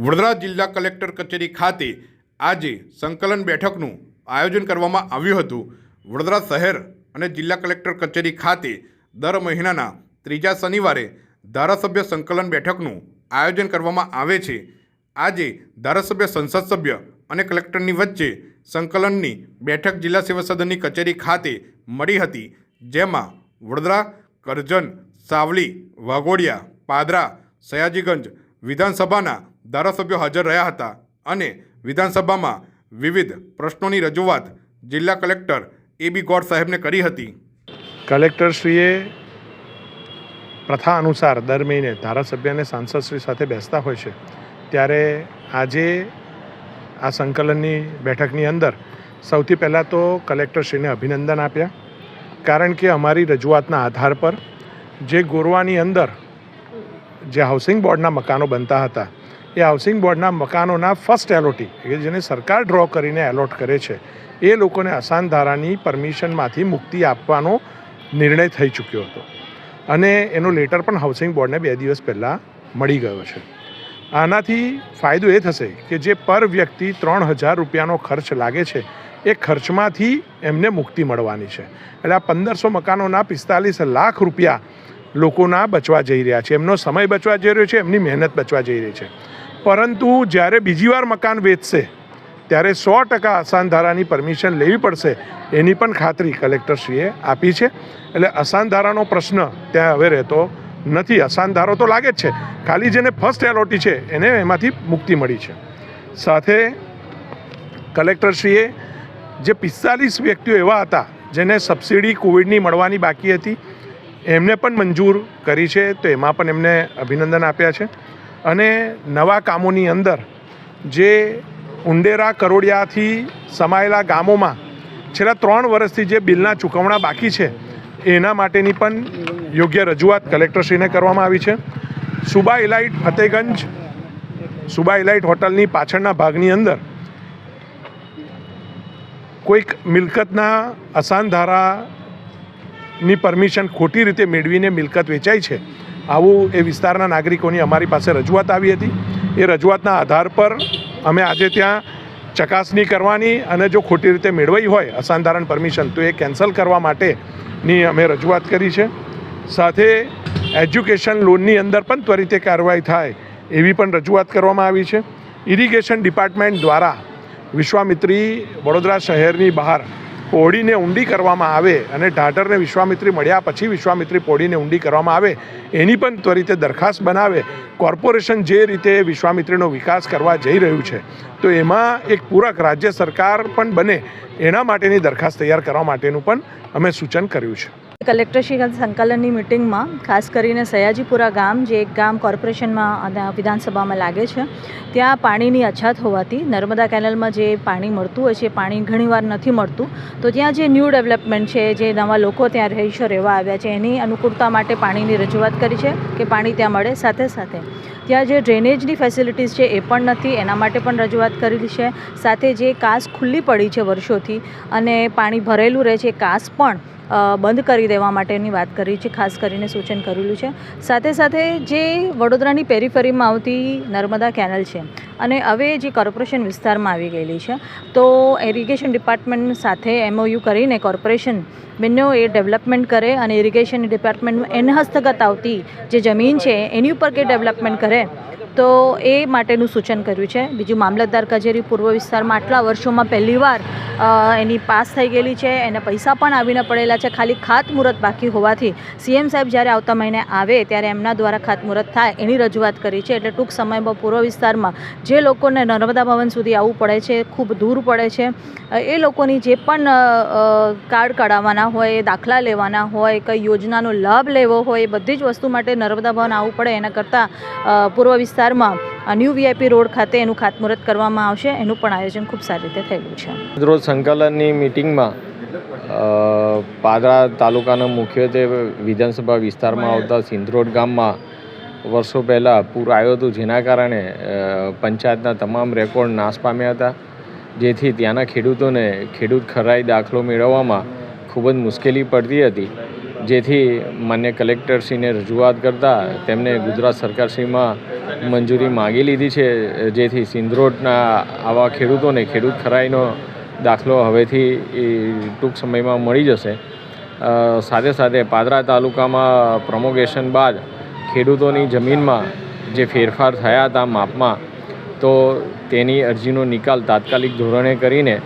વડોદરા જિલ્લા કલેક્ટર કચેરી ખાતે આજે સંકલન બેઠકનું આયોજન કરવામાં આવ્યું હતું. વડોદરા શહેર અને જિલ્લા કલેક્ટર કચેરી ખાતે દર મહિનાના ત્રીજા શનિવારે ધારાસભ્ય સંકલન બેઠકનું આયોજન કરવામાં આવે છે. આજે ધારાસભ્ય સંસદ સભ્ય અને કલેક્ટરની વચ્ચે સંકલનની બેઠક જિલ્લા સેવા સદનની કચેરી ખાતે મળી હતી, જેમાં વડોદરા, કરજણ, સાવલી, વાઘોડિયા, પાદરા, સયાજીગંજ વિધાનસભાના ધારાસભ્યો હાજર રહ્યા હતા અને વિધાનસભામાં વિવિધ પ્રશ્નોની રજૂઆત જિલ્લા કલેક્ટર એ બી ગોડ સાહેબને કરી હતી. કલેક્ટરશ્રીએ પ્રથા અનુસાર દર મહિને ધારાસભ્ય અને સાંસદશ્રી સાથે બેસતા હોય છે. ત્યારે આજે આ સંકલનની બેઠકની અંદર સૌથી પહેલાં તો કલેક્ટરશ્રીને અભિનંદન આપ્યા. કારણ કે અમારી રજૂઆતના આધાર પર જે ગોરવાની અંદર જે હાઉસિંગ બોર્ડના મકાનો બનતા હતા એ હાઉસિંગ બોર્ડના મકાનોના ફર્સ્ટ એલોટી કે જેને સરકાર ડ્રો કરીને એલોટ કરે છે, એ લોકોને અસાન ધારાની પરમિશનમાંથી મુક્તિ આપવાનો નિર્ણય થઈ ચૂક્યો હતો. અને એનો લેટર પણ હાઉસિંગ બોર્ડને બે દિવસ પહેલાં મળી ગયો છે. આનાથી ફાયદો એ થશે કે જે પર વ્યક્તિ ત્રણ હજાર રૂપિયાનો ખર્ચ લાગે છે, એ ખર્ચમાંથી એમને મુક્તિ મળવાની છે. એટલે આ પંદરસો મકાનોના પિસ્તાલીસ લાખ રૂપિયા લોકોના બચવા જઈ રહ્યા છે. એમનો સમય બચવા જઈ રહ્યો છે, એમની મહેનત બચવા જઈ રહી છે. પરંતુ જ્યારે બીજી વાર મકાન વેચશે, ત્યારે સો ટકા અસાનધારાની પરમિશન લેવી પડશે, એની પણ ખાતરી કલેક્ટરશ્રીએ આપી છે. એટલે અસાનધારાનો પ્રશ્ન ત્યાં હવે રહેતો નથી. અસાનધારો તો લાગે જ છે. ખાલી જેને ફર્સ્ટ એલોટી છે, એને એમાંથી મુક્તિ મળી છે. સાથે કલેક્ટરશ્રીએ જે પિસ્તાલીસ વ્યક્તિઓ એવા હતા, જેને સબસિડી કોવિડની મળવાની બાકી હતી એમને પણ મંજૂર કરી છે, તો એમાં પણ એમને અભિનંદન આપ્યા છે. અને નવા કામોની અંદર જે ઉંડેરા કરોડિયાથી સમાયેલા ગામોમાં છેલ્લા ત્રણ વર્ષથી જે બિલના ચૂકવણા બાકી છે, એના માટેની પણ યોગ્ય રજૂઆત કલેક્ટરશ્રીને કરવામાં આવી છે. સુબા ઇલાઇટ ફતેગંજ, સુબા ઇલાઇટ હોટલની પાછળના ભાગની અંદર કોઈક મિલકતના અસાનધારાની પરમિશન ખોટી રીતે મેળવીને મિલકત વેચાઈ છે. આવું એ વિસ્તારના નાગરિકોની અમારી પાસે રજૂઆત આવી હતી. એ રજૂઆતના આધાર પર અમે આજે ત્યાં ચકાસણી કરવાની અને જો ખોટી રીતે મેળવાઈ હોય અસાધારણ પરમિશન, તો એ કેન્સલ કરવા માટેની અમે રજૂઆત કરી છે. સાથે એજ્યુકેશન લોનની અંદર પણ ત્વરિતે કાર્યવાહી થાય એવી પણ રજૂઆત કરવામાં આવી છે. ઇરિગેશન ડિપાર્ટમેન્ટ દ્વારા વિશ્વામિત્રી વડોદરા શહેરની બહાર પોડીને ઊંડી કરવામાં આવે અને ઢાઢરને વિશ્વામિત્રી મળ્યા પછી વિશ્વામિત્રી પોળીને ઊંડી કરવામાં આવે, એની પણ ત્વરિતે દરખાસ્ત બનાવે. કોર્પોરેશન જે રીતે વિશ્વામિત્રીનો વિકાસ કરવા જઈ રહ્યું છે, તો એમાં એક પૂરક રાજ્ય સરકાર પણ બને, એના માટેની દરખાસ્ત તૈયાર કરવા માટેનું પણ અમે સૂચન કર્યું છે. કલેક્ટરશ્રી સંકલનની મિટિંગમાં ખાસ કરીને સયાજીપુરા ગામ, જે એક ગામ કોર્પોરેશનમાં વિધાનસભામાં લાગે છે, ત્યાં પાણીની અછત હોવાથી નર્મદા કેનલમાં જે પાણી મળતું હોય છે પાણી ઘણીવાર નથી મળતું. તો ત્યાં જે ન્યૂ ડેવલપમેન્ટ છે, જે નવા લોકો ત્યાં રહીશો, રહેવા આવ્યા છે, એની અનુકૂળતા માટે પાણીની રજૂઆત કરી છે કે પાણી ત્યાં મળે સાથે સાથે. ત્યાં જે ડ્રેનેજની ફેસિલિટીઝ છે, એ પણ નથી, એના માટે પણ રજૂઆત કરેલી છે. સાથે જે કાસ ખુલ્લી પડી છે વર્ષોથી અને પાણી ભરેલું રહે છે કાસ પણ બંધ કરી દેવા માટેની વાત કરી છે, ખાસ કરીને સૂચન કરેલું છે. સાથે સાથે જે વડોદરાની પેરીફેરીમાં આવતી નર્મદા કેનલ છે અને હવે જે કોર્પોરેશન વિસ્તારમાં આવી ગયેલી છે, તો ઇરિગેશન ડિપાર્ટમેન્ટ સાથે એમઓયુ કરીને કોર્પોરેશન બંને એ ડેવલપમેન્ટ કરે અને ઇરિગેશન ડિપાર્ટમેન્ટમાં એન હસ્તગત આવતી જે જમીન છે, એની ઉપર કે ડેવલપમેન્ટ કરે તો એ માટેનું સૂચન કર્યું છે. બીજું મામલતદાર કચેરી પૂર્વ વિસ્તારમાં આટલા વર્ષોમાં પહેલીવાર એની પાસ થઈ ગયેલી છે. એને પૈસા પણ આવીને પડેલા છે. ખાલી ખાતમુહૂર્ત બાકી હોવાથી સીએમ સાહેબ જ્યારે આવતા મહિને આવે ત્યારે એમના દ્વારા ખાતમુહૂર્ત થાય એની રજૂઆત કરી છે. એટલે ટૂંક સમયમાં પૂર્વ વિસ્તારમાં જે લોકોને નર્મદા ભવન સુધી આવવું પડે છે, ખૂબ દૂર પડે છે એ લોકોની જે પણ કાર્ડ કઢાવવાના હોય, દાખલા લેવાના હોય, કઈ યોજનાનો લાભ લેવો હોય બધી જ વસ્તુ માટે નર્મદા ભવન આવવું પડે એના કરતાં પૂર્વ પૂર્વ વિસ્તારમાં ન્યૂ વીઆઈપી રોડ ખાતે એનું ખાતમુહૂર્ત કરવામાં આવશે. એનું પણ આયોજન ખૂબ સારી રીતે થયેલું છે. રોજ સંકલનની મિટિંગમાં પાદરા તાલુકાના મુખ્યત્વે વિધાનસભા વિસ્તારમાં આવતા સિંધરોડ ગામમાં વર્ષો પહેલાં પૂર આવ્યું હતું, જેના કારણે પંચાયતના તમામ રેકોર્ડ નાશ પામ્યા હતા. જેથી ત્યાંના ખેડૂતોને ખેડૂત ખરાઈ દાખલો મેળવવામાં ખૂબ જ મુશ્કેલી પડતી હતી. જેથી માન્ય કલેક્ટરશ્રીને રજૂઆત કરતાં તેમને ગુજરાત સરકારશ્રીમાં મંજૂરી માગી લીધી છે, જેથી સિંદરોડના આવા ખેડૂતોને ખેડૂત ખરાઈનો દાખલો હવેથી ટૂંક સમયમાં મળી જશે. સાથે સાથે પાદરા તાલુકામાં પ્રમોગેશન બાદ ખેડૂતોની જમીનમાં જે ફેરફાર થયા હતા માપમાં, તો તેની અરજીનો નિકાલ તાત્કાલિક ધોરણે કરીને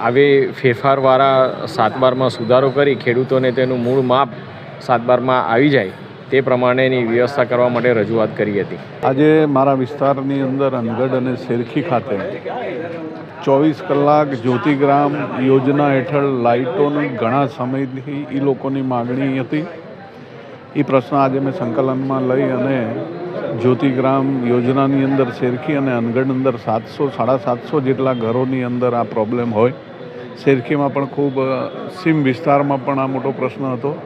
આવી ફેરફારવાળા સાતબારમાં સુધારો કરી ખેડૂતોને તેનું મૂળ માપ સાતબારમાં આવી જાય. તે પ્રમાણેની વ્યવસ્થા કરવા માટે રજૂઆત કરી હતી. આજે મારા વિસ્તારની અંદર અનગઢ અને શેરખી ખાતે ચોવીસ કલાક જ્યોતિગ્રામ યોજના હેઠળ લાઇટોની ઘણા સમયથી એ લોકોની માગણી હતી. એ પ્રશ્ન આજે મેં સંકલનમાં લઈ અને જ્યોતિગ્રામ યોજનાની અંદર શેરખી અને અનગઢ અંદર સાતસો, સાડા સાતસો જેટલા ઘરોની અંદર આ પ્રોબ્લેમ હોય. શેરખીમાં પણ ખૂબ સીમ વિસ્તારમાં પણ આ મોટો પ્રશ્ન હતો.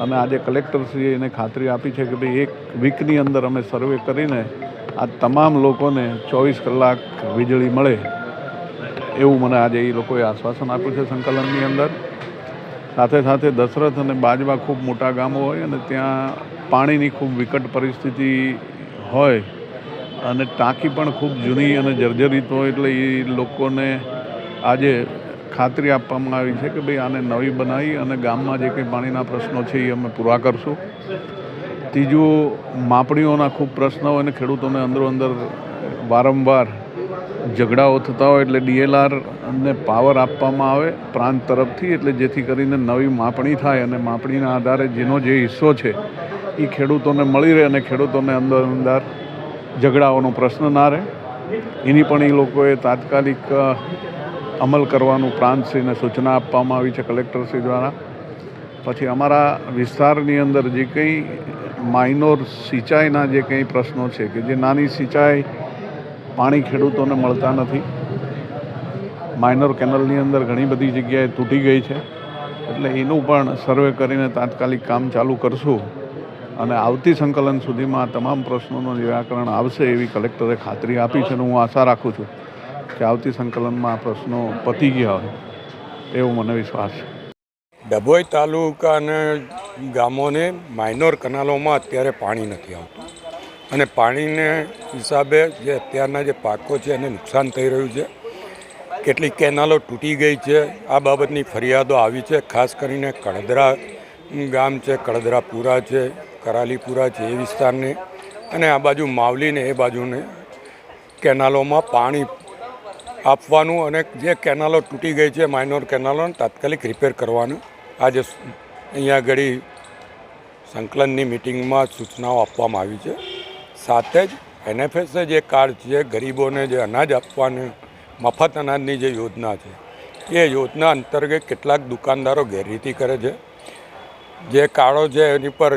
અને આજે કલેક્ટરશ્રીએ એને ખાતરી આપી છે કે ભાઈ એક વીકની અંદર અમે સર્વે કરીને આ તમામ લોકોને ચોવીસ કલાક વીજળી મળે એવું મને આજે એ લોકોએ આશ્વાસન આપ્યું છે સંકલનની અંદર. સાથે સાથે દશરથ અને બાજવા ખૂબ મોટા ગામો હોય અને ત્યાં પાણીની ખૂબ વિકટ પરિસ્થિતિ હોય અને ટાંકી પણ ખૂબ જૂની અને જર્જરિત હોય એટલે એ લોકોને આજે ખાતરી આપવામાં આવી છે કે ભાઈ આને નવી બનાવી અને ગામમાં જે કંઈ પાણીના પ્રશ્નો છે એ અમે પૂરા કરશું. ત્રીજું, માપણીઓના ખૂબ પ્રશ્નો હોય અને ખેડૂતોને અંદરો અંદર વારંવાર ઝઘડાઓ થતા હોય એટલે ડીએલઆરને પાવર આપવામાં આવે પ્રાંત તરફથી એટલે જેથી કરીને નવી માપણી થાય અને માપણીના આધારે જેનો જે હિસ્સો છે એ ખેડૂતોને મળી રહે અને ખેડૂતોને અંદર અંદર ઝઘડાઓનો પ્રશ્ન ના રહે. એની પણ એ લોકોએ તાત્કાલિક અમલ કરવાનું પ્રાંતશ્રીને સૂચના આપવામાં આવી છે કલેક્ટરશ્રી દ્વારા. પછી અમારા વિસ્તારની અંદર જે કંઈ માઇનોર સિંચાઈના જે કંઈ પ્રશ્નો છે કે જે નાની સિંચાઈ પાણી ખેડૂતોને મળતા નથી. માઇનોર કેનલની અંદર ઘણી બધી જગ્યાએ તૂટી ગઈ છે. એટલે એનું પણ સર્વે કરીને તાત્કાલિક કામ ચાલુ કરશું અને આવતી સંકલન સુધીમાં તમામ પ્રશ્નોનું નિરાકરણ આવશે એવી કલેક્ટરે ખાતરી આપી છે અને હું આશા રાખું છું. કે આવતી સંકલનમાં આ પ્રશ્નો પતી ગયા હોય એવો મને વિશ્વાસ છે. ડભોઈ તાલુકા અને ગામોને માઇનોર કનાલોમાં અત્યારે પાણી નથી આવતું. અને પાણીને હિસાબે જે અત્યારના જે પાકો છે એને નુકસાન થઈ રહ્યું છે. કેટલીક કેનાલો તૂટી ગઈ છે. આ બાબતની ફરિયાદો આવી છે. ખાસ કરીને કળદરા ગામ છે કળદરાપુરા છે, કરાલીપુરા છે, એ વિસ્તારને. અને આ બાજુ માવલીને એ બાજુને કેનાલોમાં પાણી આપવાનું અને જે કેનાલો તૂટી ગઈ છે માઇનોર કેનાલોને તાત્કાલિક રિપેર કરવાનું. આજે અહીંયા આગળ સંકલનની મિટિંગમાં સૂચનાઓ આપવામાં આવી છે. સાથે જ એનએફએસએ જે કાર્ડ છે, ગરીબોને જે અનાજ આપવાની, મફત અનાજની જે યોજના છે, એ યોજના અંતર્ગત કેટલાક દુકાનદારો ગેરરીતિ કરે છે. જે કાર્ડો છે, એની પર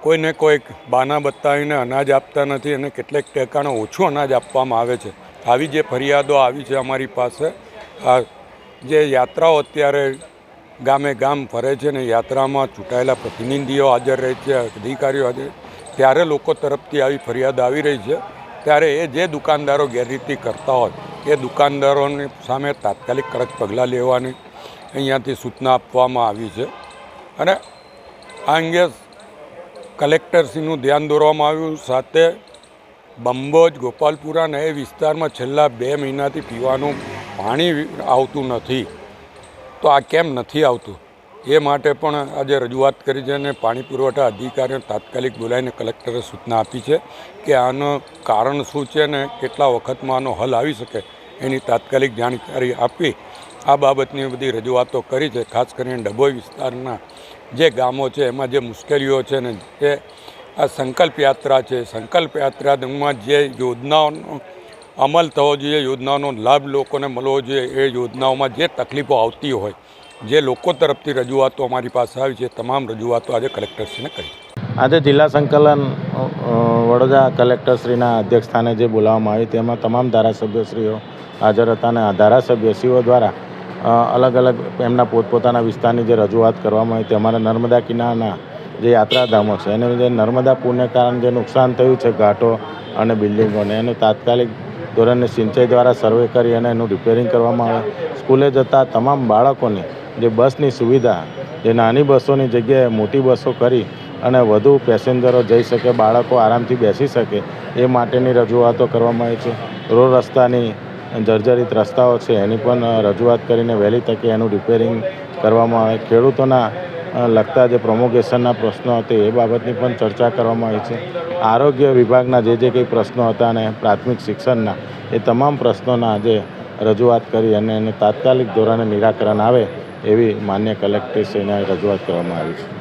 કોઈને કોઈક બાના બતાવીને અનાજ આપતા નથી અને કેટલેક ટેકાણે ઓછું અનાજ આપવામાં આવે છે. આવી જે ફરિયાદો આવી છે અમારી પાસે, આ જે યાત્રાઓ અત્યારે ગામે ગામ ફરે છે ને યાત્રામાં ચૂંટાયેલા પ્રતિનિધિઓ હાજર રહે છે, અધિકારીઓ હાજર ત્યારે લોકો તરફથી આવી ફરિયાદ આવી રહી છે. ત્યારે એ જે દુકાનદારો ગેરરીતિ કરતા હોય, એ દુકાનદારોની સામે તાત્કાલિક કડક પગલાં લેવાની અહીંયાથી સૂચના આપવામાં આવી છે. અને આ અંગે કલેક્ટરશ્રીનું ધ્યાન દોરવામાં આવ્યું, સાથે બંબોજ ગોપાલપુરા ને એ વિસ્તારમાં છેલ્લા બે મહિનાથી પીવાનું પાણી આવતું નથી. તો આ કેમ નથી આવતું? એ માટે પણ આજે રજૂઆત કરી છે અને પાણી પુરવઠા અધિકારીને તાત્કાલિક બોલાવીને કલેક્ટરે સૂચના આપી છે કે આનું કારણ શું છે ને કેટલા વખતમાં આનો હલ આવી શકે એની તાત્કાલિક જાણકારી આપી આ બાબતની બધી રજૂઆતો કરી છે. ખાસ કરીને ડભોઈ વિસ્તારના જે ગામો છે, એમાં જે મુશ્કેલીઓ છે ને જે આ સંકલ્પ યાત્રા છે. સંકલ્પ યાત્રામાં જે યોજનાઓનો અમલ થવો જોઈએ, યોજનાઓનો લાભ લોકોને મળવો જોઈએ, એ યોજનાઓમાં જે તકલીફો આવતી હોય, જે લોકો તરફથી રજૂઆતો અમારી પાસે આવી છે તમામ રજૂઆતો આજે કલેક્ટરશ્રીને કરી આજે જિલ્લા સંકલન વડોદરા કલેક્ટરશ્રીના અધ્યક્ષસ્થાને જે બોલાવવામાં આવી, તેમાં તમામ ધારાસભ્યશ્રીઓ હાજર હતા અને ધારાસભ્યશ્રીઓ દ્વારા અલગ અલગ એમના પોતપોતાના વિસ્તારની જે રજૂઆત કરવામાં આવી તે અમારા નર્મદા કિનારાના જે યાત્રાધામો છે, એને જે નર્મદા પૂરને કારણે જે નુકસાન થયું છે ઘાટો અને બિલ્ડિંગોને, એનું તાત્કાલિક ધોરણે સિંચાઈ દ્વારા સર્વે કરી અને એનું રિપેરિંગ કરવામાં આવે. સ્કૂલે જતા તમામ બાળકોને જે બસની સુવિધા, જે નાની બસોની જગ્યાએ મોટી બસો કરી અને વધુ પેસેન્જરો જઈ શકે, બાળકો આરામથી બેસી શકે, એ માટેની રજૂઆતો કરવામાં આવી છે. રોડ રસ્તાની જર્જરિત રસ્તાઓ છે, એની પણ રજૂઆત કરીને વહેલી તકે એનું રિપેરિંગ કરવામાં આવે. ખેડૂતોના લગતા જે પ્રોમોગેશનના પ્રશ્નો હતા એ બાબતની પણ ચર્ચા કરવામાં આવી છે. આરોગ્ય વિભાગના જે જે કંઈ પ્રશ્નો હતા અને પ્રાથમિક શિક્ષણના, એ તમામ પ્રશ્નોના આજે રજૂઆત કરી અને એને તાત્કાલિક ધોરણે નિરાકરણ આવે એવી માન્ય કલેક્ટરશ્રીને રજૂઆત કરવામાં આવી છે.